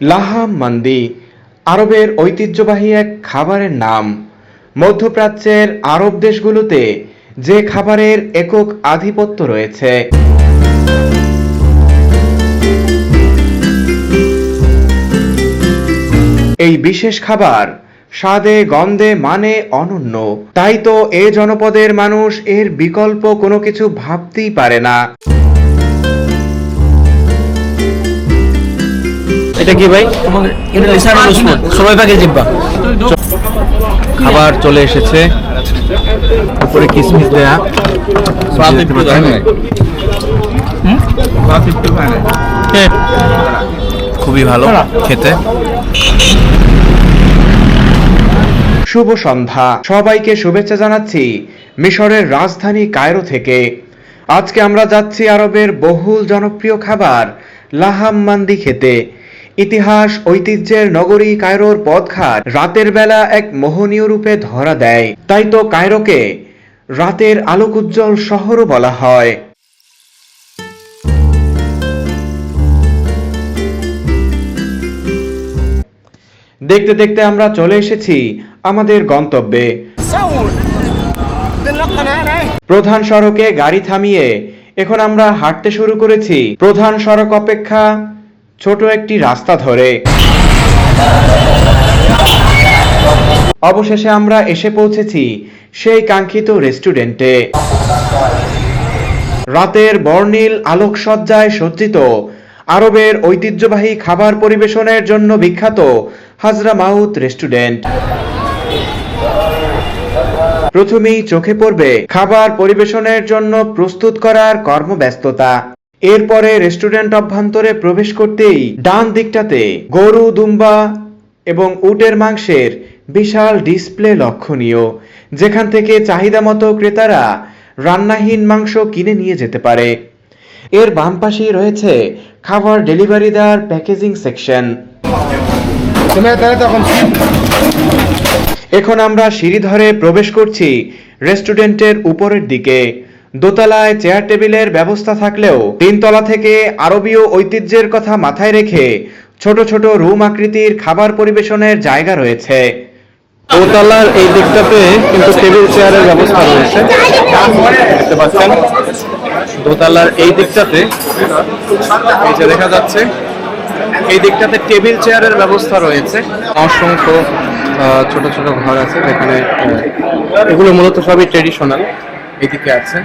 লাহাম মান্দি, আরবের ঐতিহ্যবাহী এক খাবারের নাম। মধ্যপ্রাচ্যের আরব দেশগুলোতে যে খাবারের একক আধিপত্য রয়েছে। এই বিশেষ খাবার স্বাদে, গন্ধে মানে অনন্য। তাই তো এ জনপদের মানুষ এর বিকল্প কোনো কিছু ভাবতেই পারে না। এটা কি ভাই? এটা লিসানুল উসমান। সময় পাকে জিব্বা। খাবার চলে এসেছে। উপরে কিসমিস দেয়া। হ্যাঁ। খুবই ভালো খেতে। শুভ সন্ধ্যা। সবাইকে শুভেচ্ছা জানাচ্ছি মিশরের রাজধানী কায়রো থেকে। আজকে আমরা যাচ্ছি আরবের বহুল জনপ্রিয় খাবার লাহাম মান্দি খেতে। ইতিহাস, ঐতিহ্যের নগরী কায়রোর পথঘাট রাতের বেলা এক মোহনীয় রূপে ধরা দেয়। তাই তো কায়রোকে রাতের আলোকোজ্জ্বল শহরও বলা হয়। দেখতে দেখতে আমরা চলে এসেছি আমাদের গন্তব্যে। প্রধান সড়কে গাড়ি থামিয়ে এখন আমরা হাঁটতে শুরু করেছি। প্রধান সড়ক অপেক্ষা ছোট একটি রাস্তা ধরে। অবশেষে আমরা এসে পৌঁছেছি সেই কাঙ্ক্ষিত রেস্টুরেন্টে। রাতের বর্ণিল আলোকসজ্জায় সজ্জিত আরবের ঐতিহ্যবাহী খাবার পরিবেশনের জন্য বিখ্যাত হাজরা মাউত রেস্টুরেন্ট। প্রথমেই চোখে পড়বে খাবার পরিবেশনের জন্য প্রস্তুত করার কর্মব্যস্ততা। এরপরে রেস্টুরেন্ট অভ্যন্তরে প্রবেশ করতেই ডান দিকটাতে গরু, দুম্বা এবং উটের মাংসের বিশাল ডিসপ্লে লক্ষণীয়, যেখান থেকে চাহিদা মতো ক্রেতারা রান্নাহীন মাংস কিনে নিয়ে যেতে পারে। এর বাম পাশেই রয়েছে খাবার ডেলিভারি দেওয়ার প্যাকেজিং সেকশন এখন আমরা সিঁড়ি ধরে প্রবেশ করছি রেস্টুরেন্টের উপরের দিকে। দোতলায় চেয়ার টেবিলের ব্যবস্থা থাকলেও তিনতলা থেকে আরবীয় ঐতিহ্যের কথা মাথায় রেখে ছোট ছোট রুম আকৃতির খাবার পরিবেশনের জায়গা রয়েছে। দোতলার এই দিকটাতে কিন্তু টেবিল চেয়ারের ব্যবস্থা রয়েছে। দোতলার এই দিকটাতে এই যে দেখা যাচ্ছে, এই দিকটাতে টেবিল চেয়ারের ব্যবস্থা রয়েছে। অসংখ্য ছোট ছোট ঘর আছে যেখানে এগুলো মূলত সবই ট্রেডিশনাল এদিকে আছে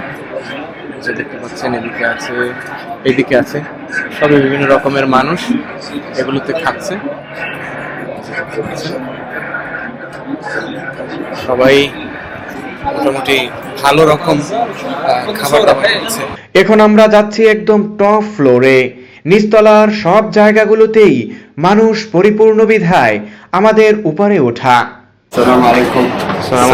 যে দেখতে পাচ্ছেন এদিকে আছে এদিকে আছে। সবই বিভিন্ন রকমের মানুষ এগুলোতে খাচ্ছে। সবাই মোটামুটি ভালো রকম খাবার দাবার খাচ্ছে। এখন আমরা যাচ্ছি একদম টপ ফ্লোরে নিস্তলার সব জায়গাগুলোতেই মানুষ পরিপূর্ণ বিধায় আমাদের উপরে ওঠা। সালাম আলাইকুম। সালাম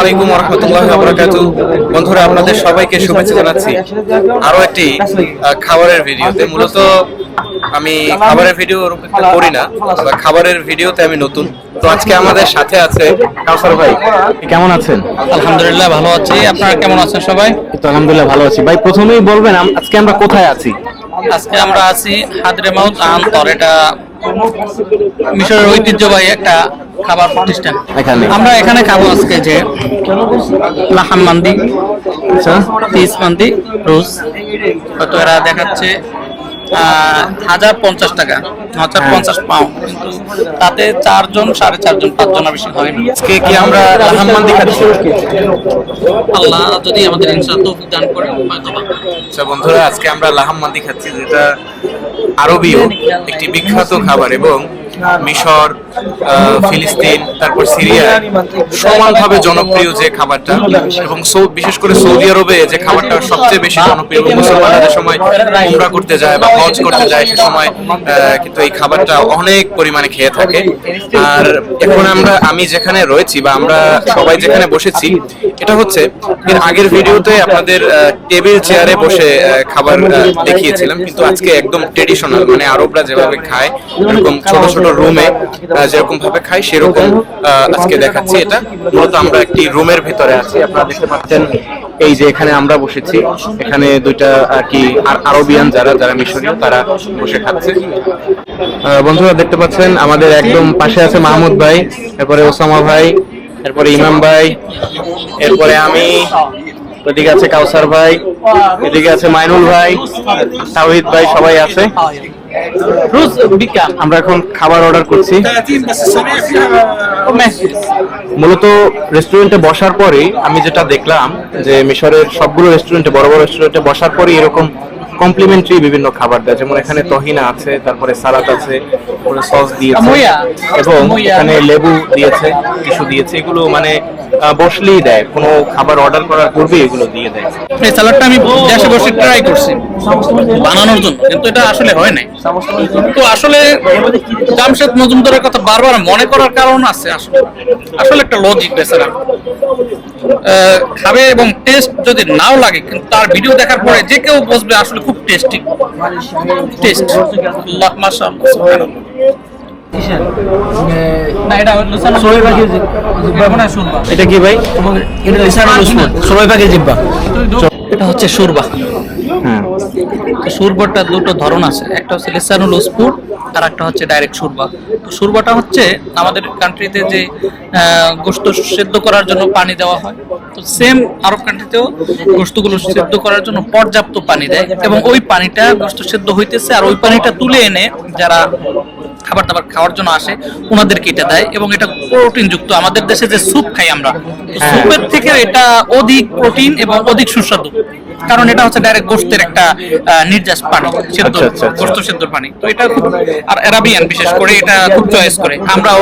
আলাইকুম রহমতুল্লাহ বারাকাতু বন্ধুরা আপনাদের সবাইকে শুভেচ্ছা জানাচ্ছি। আরও একটি খাবারের ভিডিওতে। মূলত আমি খাবারের ভিডিও করি না বা খাবারের ভিডিওতে আমি নতুন। তো আজকে আমাদের সাথে আছে কাউসার ভাই। কেমন আছেন? আলহামদুলিল্লাহ ভালো আছি। আপনারা কেমন আছেন সবাই? তো আলহামদুলিল্লাহ ভালো আছি। ভাই প্রথমেই বলবেন আজকে আমরা কোথায় আছি? আজকে আমরা আছি হাদরে মাউত আন্তর। এটা মিশরের ঐতিহ্যবাহী একটা খাবার প্রতিষ্ঠান। এখানে। আমরা এখানে খাব আজকে যে লাহাম মান্দি আচ্ছা। পিস মান্দি রোজ। হয়তো এরা দেখাচ্ছে? হাজার পঞ্চাশ টাকা হাজার পঞ্চাশ পাউন্ড। কিন্তু তাতে চারজন সাড়ে চারজন পাঁচজন বেশি হয় না। আজকে কি আমরা রাহমান্দি খাচ্ছি? আল্লাহ যদি আমাদের ইনশাআল্লাহ তৌফিক দান করে হয়তো। আচ্ছা বন্ধুরা আজকে আমরা লাহাম্মান্দি খাচ্ছি যেটা আরবীয় একটি বিখ্যাত খাবার এবং মিশর ফিলিস্তিন, তারপর সিরিয়া, সমানভাবে জনপ্রিয় যে খাবারটা এবং বিশেষ করে সৌদি আরবে যে খাবারটা সবচেয়ে বেশি জনপ্রিয় মুসলমানরা যে সময় উমরা করতে যায় বা হজ করতে যায়, সে সময় কিন্তু এই খাবারটা অনেক পরিমাণে খেয়ে থাকে। আর এখন আমরা, আমি যেখানে রয়েছি বা আমরা সবাই যেখানে বসেছি, এটা হচ্ছে, এর আগের ভিডিওতে আপনাদের টেবিল চেয়ারে বসে খাবার দেখিয়েছিলাম, কিন্তু আজকে একদম ট্রেডিশনাল মানে আরবরা যেভাবে খায়, এরকম ছোট ছোট রুমে যেরকম ভাবে খাই, সেরকম আজকে দেখাচ্ছি এটা। মূলত আমরা একটি রুমের ভিতরে আছি। আপনারা দেখতে পাচ্ছেন এই যে এখানে আমরা বসেছি। এখানে দুইটা আর কি আরবিয়ান যারা যারা মিশরীয়, তারা বসে খাচ্ছে। বন্ধুরা, দেখতে পাচ্ছেন, আমাদের একদম পাশে আছে মাহমুদ ভাই, এরপরে ওসামা ভাই, এরপরে ইমাম ভাই, এরপরে আমি এদিকে আছে কাউসার ভাই, এদিকে আছে মাইনুল ভাই, তাওহিদ ভাই, সবাই আছে। আমরা এখন খাবার অর্ডার করছি। মূলত রেস্টুরেন্টে বসার পরে আমি যেটা দেখলাম যে মিশরের সবগুলো রেস্টুরেন্টে বড় বড় রেস্টুরেন্টে বসার পরে এরকম কমপ্লিমেন্টারি বিভিন্ন খাবার দেয় যেমন এখানে তহিনা আছে তারপরে সালাদ আছে তারপরে সস দিয়েছে এবং এখানে লেবু দিয়েছে কিছু দিয়েছে এগুলো মানে বসলেই দেয় কোনো খাবার অর্ডার করার পূর্বে এগুলো দিয়ে দেয়। এই স্যালাডটা আমি দেশে বসে ট্রাই করছি বানানোর জন্য কিন্তু এটা আসলে হয় নাই। তো আসলে জামশেদ মজুমদারের কথা বারবার মনে করার কারণ আছে আসলে। আসলে একটা লজিক বেচারা খাবে এবং টেস্ট যদি নাও লাগে কিন্তু তার ভিডিও দেখার পরে যে কেউ বসবে আসলে খুব টেস্টি টেস্ট এটা কি ভাই? শুনবা এটা কি ভাই? এটা হচ্ছে সুরবা। হ্যাঁ। সুরবাটা দুটো ধরন আছে। একটা হচ্ছে লিসানুল উসপুর আর একটা হচ্ছে ডাইরেক্ট সুরবা। তো সুরবাটা হচ্ছে আমাদের কান্ট্রিতে যে গোশত সেদ্ধ করার জন্য পানি দেওয়া হয়। তো সেম আরব কান্ট্রিতেও গোশতগুলো সেদ্ধ করার জন্য পর্যাপ্ত পানি দেয় এবং ওই পানিটা গোশত সেদ্ধ হইতেছে, আর ওই পানিটা তুলে এনে যারা খাবার দাবার খাওয়ার জন্য আসে ওনাদেরকে এটা দেয় এবং এটা প্রোটিন যুক্ত আমাদের দেশে যে স্যুপ খাই আমরা স্যুপের থেকে এটা অধিক প্রোটিন এবং অধিক সুস্বাদু। কারণ এটা হচ্ছে ডাইরেক্ট গোস্তের একটা নির্যাস পানি সেদ্ধ আচ্ছা, আচ্ছা, আচ্ছা। গোস্ত সেদ্ধ পানি। তো এটা খুব আর অ্যারাবিয়ান বিশেষ করে এটা খুব চয়েস করে। আমরাও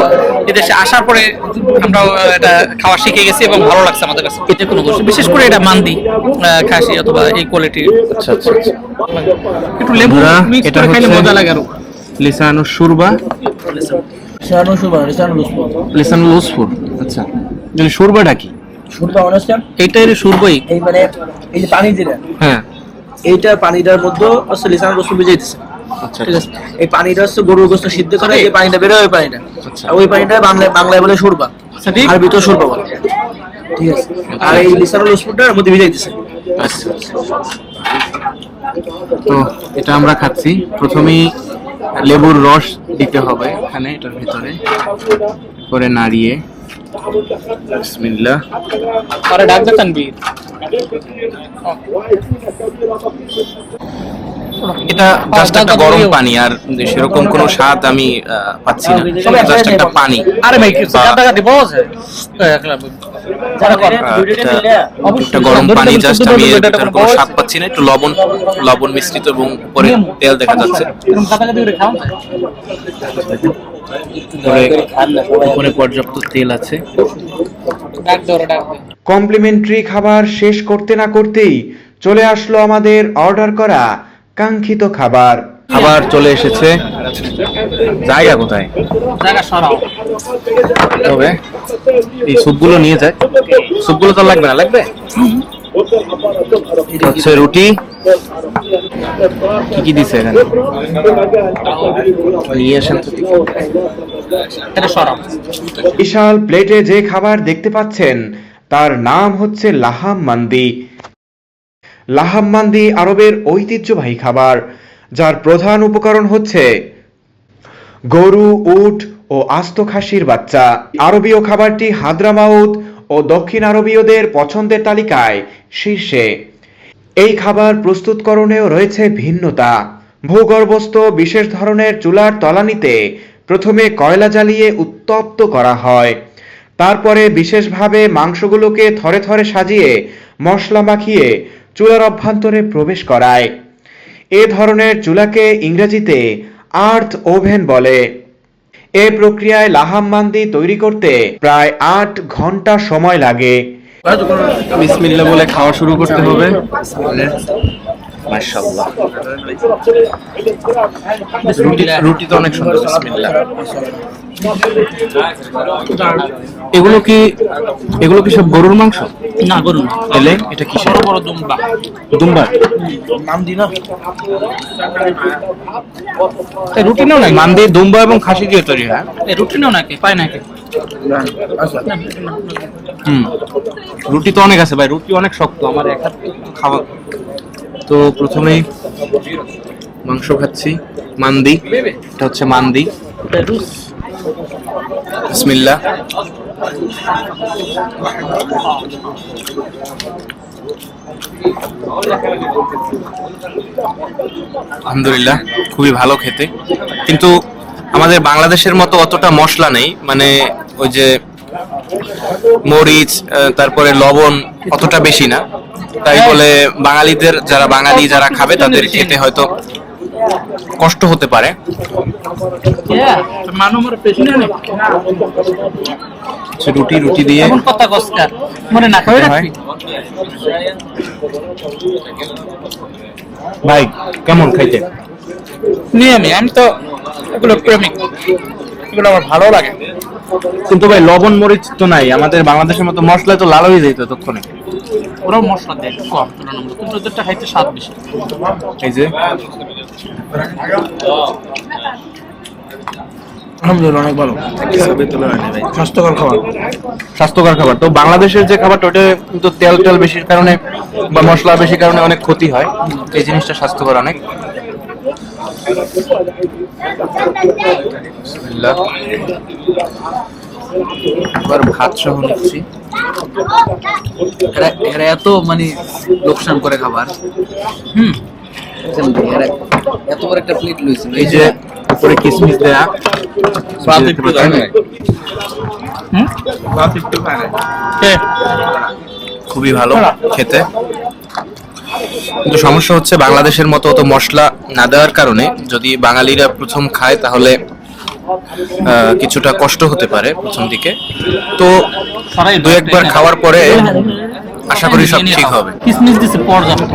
এদেশে আসার পরে আমরাও এটা খাওয়া শিখে গেছি এবং ভালো লাগছে আমাদের কাছে। এটা কোনো গোস্ত বিশেষ করে এটা মান্দি খাসি অথবা এই কোয়ালিটির আচ্ছা আচ্ছা একটু লেবু মিক্স করে খাইলে মজা লাগে আরও। লিসানু shorba? Shano Shuba, Shano Luspo. লিসানু আচ্ছা। যদি সুরবাটা কি? শুরুটা অনেস্টান এইটাই সুরবই। এই মানে এই যে পানি যেটা হ্যাঁ। এইটা পানিটার মধ্যে হচ্ছে লিসান রসুন ভিজাইতেছে। আচ্ছা। ঠিক আছে? এই পানিটা হচ্ছে গরুর গোস্ত সিদ্ধ করে এই পানিটা বেরোয় ওই পানিটা। ওই পানিটা বাংলায় বাংলায় বলে সুরবা। আর ভিতর সুরবা বলে। ঠিক আছে? আর এই লিসান রসুনটার মধ্যে ভিজাইতেছে। আচ্ছা। তো এটা আমরা খাচ্ছি। প্রথমেই লেবুর রস দিতে হবে এখানে এটার ভিতরে। করে নাড়িয়ে। বিসমিল্লাহ। তানবীর এটা জাস্ট একটা গরম পানি আর সেরকম কোনো স্বাদ আমি পাচ্ছি না। জাস্ট একটা পানি। আরে ভাই টাকা দিব একটা গরম পানি জাস্ট আমি এর কোনো স্বাদ পাচ্ছি না একটু লবণ লবণ মিশ্রিত এবং উপরে তেল দেখা যাচ্ছে। উপরে উপরে পর্যাপ্ত তেল আছে। ডাক দে ওরা ডাক দে কমপ্লিমেন্টারি খাবার শেষ করতে না করতেই চলে আসলো আমাদের অর্ডার করা কাঙ্ক্ষিত খাবার। খাবার চলে এসেছে। জায়গা কোথায়? জায়গা সরাও। তবে এই স্যুপগুলো নিয়ে যায় স্যুপগুলো তো লাগবে না লাগবে? হচ্ছে রুটি। কি কি দিছে এখানে? নিয়ে আসেন বিশাল প্লেটে যে খাবার দেখতে পাচ্ছেন তার নাম হচ্ছে লাহাম মান্দি। লাহাম মান্দি আরবের ঐতিহ্যবাহী খাবার। যার প্রধান উপকরণ হচ্ছে গরু, উট ও আস্ত খাসির বাচ্চা। আরবীয় খাবারটি হাদ্রামাউত ও দক্ষিণ আরবীয়দের পছন্দের তালিকায় শীর্ষে। এই খাবার প্রস্তুতকরণেও রয়েছে ভিন্নতা। ভূগর্ভস্থ বিশেষ ধরনের চুলার তলানিতে প্রথমে কয়লা জ্বালিয়ে উত্তপ্ত করা হয়। তারপরে বিশেষভাবে মাংসগুলোকে থরে থরে সাজিয়ে মশলা মাখিয়ে চুলার অভ্যন্তরে প্রবেশ করায়। এ ধরনের চুলাকে ইংরেজিতে আর্থ ওভেন বলে। এ প্রক্রিয়ায় লাহাম মান্দি তৈরি করতে প্রায় আট ঘণ্টা সময় লাগে। বিসমিল্লা বলে খাওয়া শুরু করতে হবে। মাশাআল্লাহ। রুটি রুটি তো অনেক সুন্দর বিসমিল্লাহ। এগুলো কি এগুলো কি সব গরুর মাংস? না গরু না এলে এটা কিসের বড় বড় দুম্বা। দুম্বা? নাম দি না? রুটিনেও নাই মান্দি দুম্বা এবং খাসি দিয়ে তৈরি হয়। রুটি রুটিনও নাকি? পায় নাকি? আচ্ছা। হুম। রুটি তো অনেক আছে ভাই রুটি অনেক শক্ত আমার এক হাত খাওয়া তো প্রথমেই মাংস খাচ্ছি। মান্দি, এটা হচ্ছে মান্দি। বিসমিল্লা। আলহামদুলিল্লাহ, খুবই ভালো খেতে। কিন্তু আমাদের বাংলাদেশের মতো অতটা মশলা নেই। মানে ওই যে মরিচ তারপরে লবণ অতটা বেশি না। তাই বলে বাঙালিদের যারা বাঙালি যারা খাবে তাদের খেতে হয়তো কষ্ট হতে পারে। রুটি রুটি দিয়ে মনে না ভাই কেমন খাইতে? নিয়মই আমি তো এগুলো প্রেমিক। এগুলো আমার ভালো লাগে। কিন্তু ভাই লবণ মরিচ তো নাই। আমাদের বাংলাদেশের মতো মশলা তো লাল হয়ে যেত ততক্ষণে ওরাও মশলা দেয় কম তুলনামূলক। কিন্তু ওদেরটা খাইতে স্বাদ বেশি। এই যে? আলহামদুলিল্লাহ অনেক ভালো। স্বাস্থ্যকর খাবার। স্বাস্থ্যকর খাবার। তো বাংলাদেশের যে খাবারটা ওটা কিন্তু তেল তেল বেশির কারণে বা মশলা বেশির কারণে অনেক ক্ষতি হয়। এই জিনিসটা স্বাস্থ্যকর অনেক। এবার ভাত সহ নিচ্ছি। এরা এরা এত মানে লোকসান করে খাবার হুম এত বড় একটা প্লেট লইছিল এই যে উপরে কিসমিস দেয়া স্বাদ একটু পাচ্ছেন? দেয়। হুম কে? খুবই ভালো খেতে কিন্তু সমস্যা হচ্ছে বাংলাদেশের মতো অত মশলা না দেওয়ার কারণে যদি বাঙালিরা প্রথম খায় তাহলে কিছুটা কষ্ট হতে পারে প্রথম দিকে। তো দু একবার খাওয়ার পরে আশা করি সব ঠিক হবে। কিসমিস দিছে পর্যাপ্ত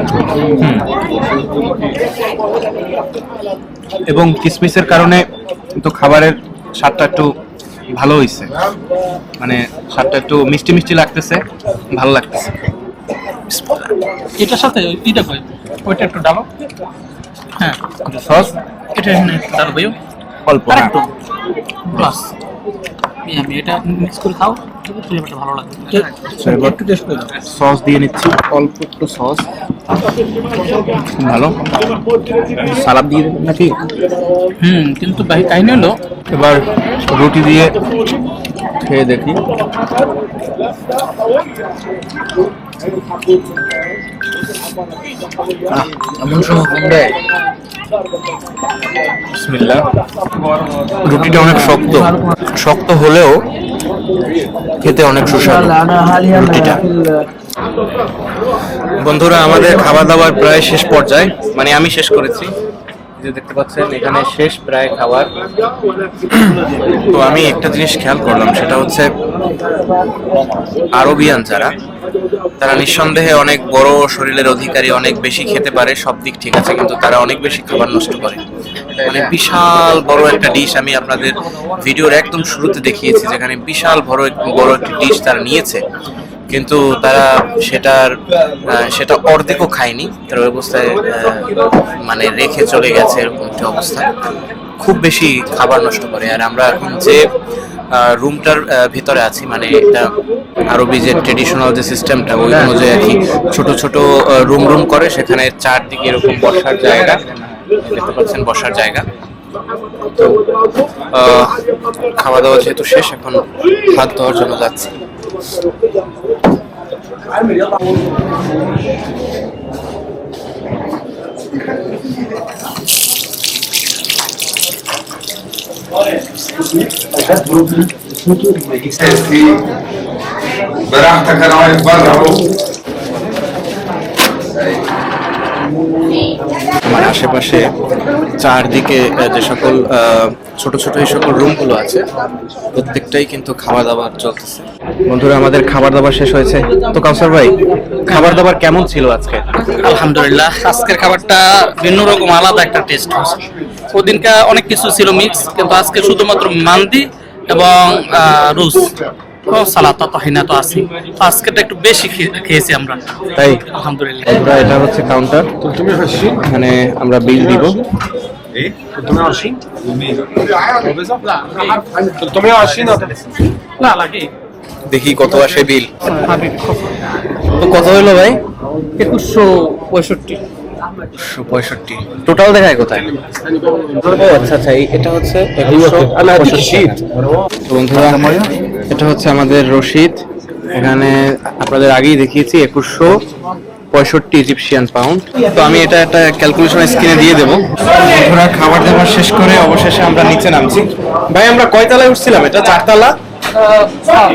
এবং কিসমিসের কারণে তো খাবারের স্বাদটা একটু ভালো হয়েছে মানে স্বাদটা একটু মিষ্টি মিষ্টি লাগতেছে ভালো লাগতেছে। এটার সাথে কই? ওইটা একটু ডালো। হ্যাঁ। সস? এটা ডালো ভাইও অল্প আর হ্যাঁ। প্লাস আমি এটা মিক্স করে খাও ফ্লেভারটা ভালো লাগবে একটু টেস্ট করে সস দিয়ে নিচ্ছি অল্প একটু সস ভালো। সালাদ দিয়ে দেবেন নাকি? হুম কিন্তু ভাই কাহিনী হলো এবার রুটি দিয়ে খেয়ে দেখি। এমন সময় ফোন দেয় রুটিটা অনেক শক্ত। শক্ত হলেও খেতে অনেক সুস্বাদু রুটিটা। বন্ধুরা, আমাদের খাবার দাবার প্রায় শেষ পর্যায়ে। মানে আমি শেষ করেছি। যে দেখতে পাচ্ছেন, এখানে শেষ প্রায় খাবার। তো আমি একটা জিনিস খেয়াল করলাম, সেটা হচ্ছে আরবিয়ান যারা। তারা নিঃসন্দেহে অনেক বড় শরীরের অধিকারী, অনেক বেশি খেতে পারে, সব দিক ঠিক আছে, কিন্তু তারা অনেক বেশি খাবার নষ্ট করে। মানে বিশাল বড় একটা ডিশ আমি আপনাদের ভিডিওর একদম শুরুতে দেখিয়েছি, যেখানে বিশাল বড় বড় একটি ডিশ তারা নিয়েছে। কিন্তু তারা সেটার সেটা অর্ধেকও খায়নি। তার অবস্থায় মানে রেখে চলে গেছে এরকম একটা অবস্থা। খুব বেশি খাবার নষ্ট করে। আর আমরা এখন যে রুমটার ভিতরে আছি মানে এটা আরবি যে ট্রেডিশনাল যে সিস্টেমটা ওই অনুযায়ী আর কি ছোট ছোট রুম রুম করে, সেখানে চারদিকে এরকম বসার জায়গা, দেখতে পাচ্ছেন বসার জায়গা। তো খাওয়া দাওয়া যেহেতু শেষ, এখন হাত ধোয়ার জন্য যাচ্ছি। براحتك انا واقف بره اهو আমার আশেপাশে চারদিকে আহ, যে সকল আহ, ছোট ছোট এই সকল রুমগুলো আছে প্রত্যেকটাই কিন্তু খাবার দাবার চলতেছে বন্ধুরা আমাদের খাবার দাবার শেষ হয়েছে তো কাউসার ভাই খাবার দাবার কেমন ছিল আজকে আলহামদুলিল্লাহ আজকের খাবারটা ভিন্ন রকম আলাদা একটা টেস্ট ওদিনকা অনেক কিছু ছিল মিক্স কিন্তু আজকে শুধুমাত্র মান্দি এবং রুস। তো সালাতা তাহিনা তো আছে আজকেটা একটু বেশি খেয়ে- খেয়েছি আমরা। তাই? আলহামদুলিল্লাহ। এটা হচ্ছে কাউন্টার এখানে আমরা বিল দিব। না? লাগে। দেখি কত আসে বিল তো কত হইল ভাই? একুশশো পঁয়ষট্টি। পঁয়ষট্টি। টোটাল দেখায় কোথায়? আচ্ছা আচ্ছা এটা হচ্ছে বন্ধুরা এটা হচ্ছে আমাদের রশিদ। এখানে আপনাদের আগেই দেখিয়েছি একুশশো পঁয়ষট্টি ইজিপশিয়ান পাউন্ড তো আমি এটা একটা ক্যালকুলেশন স্ক্রিনে দিয়ে দেবো। বন্ধুরা খাবার দাবার শেষ করে অবশেষে আমরা নিচে নামছি। ভাই আমরা কয়তলায় উঠছিলাম এটা? চারতলা?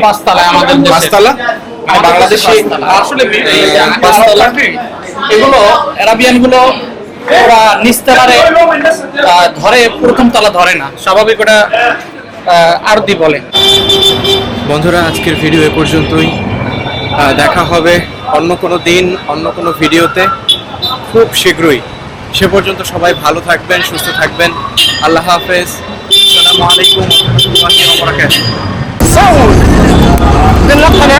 পাঁচতলায় আমাদের। পাঁচতলা? মানে বাংলাদেশে আসলে পাঁচতলা। এগুলো অ্যারাবিয়ানগুলো ওরা নিচতলারে ধরে, প্রথম তলা ধরে না। স্বাভাবিক ওটা আরতি বলে। বন্ধুরা, আজকের ভিডিও এ পর্যন্তই। দেখা হবে অন্য কোনো দিন, অন্য কোনো ভিডিওতে। খুব শীঘ্রই। সে পর্যন্ত সবাই ভালো থাকবেন, সুস্থ থাকবেন। আল্লাহ হাফেজ। আসসালামু আলাইকুম। ওয়া রাহমাতুল্লাহি ওয়া বারাকাতুহু